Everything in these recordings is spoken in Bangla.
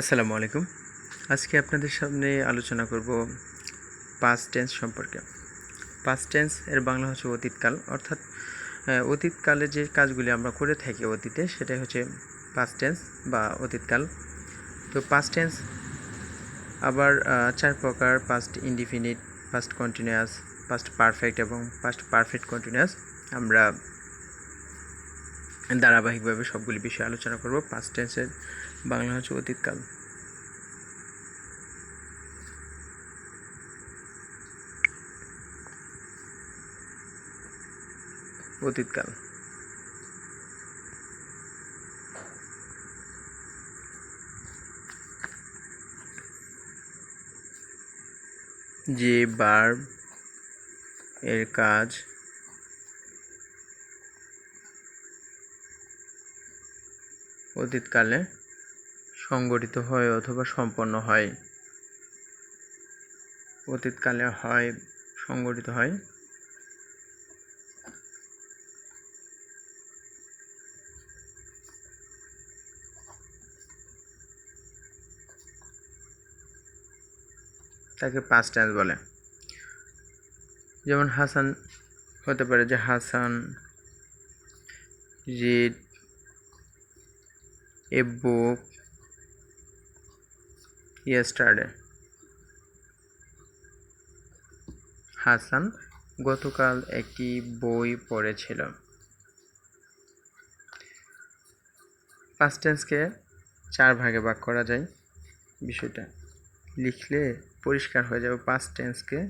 আসসালামু আলাইকুম। আজকে আপনাদের সামনে আলোচনা করব পাস্ট টেন্স সম্পর্কে। পাস্ট টেন্স এর বাংলা হচ্ছে অতীতকাল। অর্থাৎ অতীতকালে যে কাজগুলি আমরা করে থাকি অতীতে, সেটাই হচ্ছে পাস্ট টেন্স বা অতীতকাল। তো পাস্ট টেন্স আবার চার প্রকার past indefinite past continuous past perfect এবং পাস্ট পারফেক্ট কন্টিনিউয়াস আমরা ধারাবাহিকভাবে সবগুলি বিষয়ে আলোচনা করব। পাস্ট টেন্সের বাংলা হচ্ছে অতীতকাল অতীতকাল যে বার্ব এর কাজ অতীতকালে সংগঠিত হয় অথবা সম্পন্ন হয়। অতীতকালে হয়, সংগঠিত হয়। তাকে পাস্ট টেন্স বলে। যেমন হাসান, হতে পারে যে Hasan read a book yesterday Hasan গতকাল একটি বই পড়েছিল। পাস্ট টেন্সকে চার ভাগে ভাগ করা যায়। বিষয়টা লিখলে পরিষ্কার হয়ে যাবে পাস্ট টেন্সকে।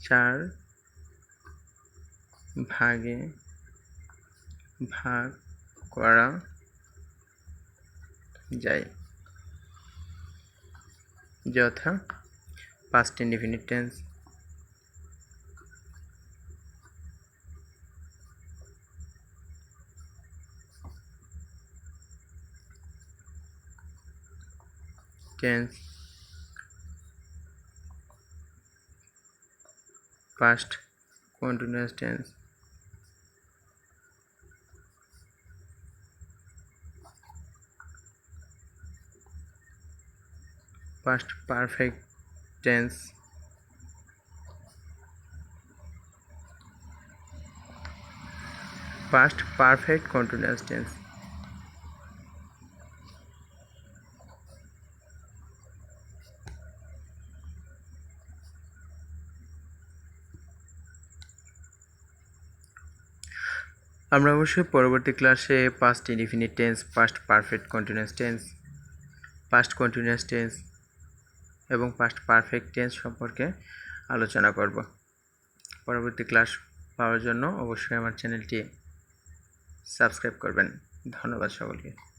চার ভাগে ভাগ করা যায় যথা past indefinite tense tense past continuous tense past perfect tense. Past perfect continuous tense. আমরা অবশ্যই পরবর্তী ক্লাসে past indefinite tense past perfect continuous tense past continuous tense এবং পাস্ট পারফেক্ট টেন্স সম্পর্কে আলোচনা করব। পরবর্তী ক্লাস পাওয়ার জন্য অবশ্যই আমার চ্যানেলটি সাবস্ক্রাইব করবেন। ধন্যবাদ সকলকে।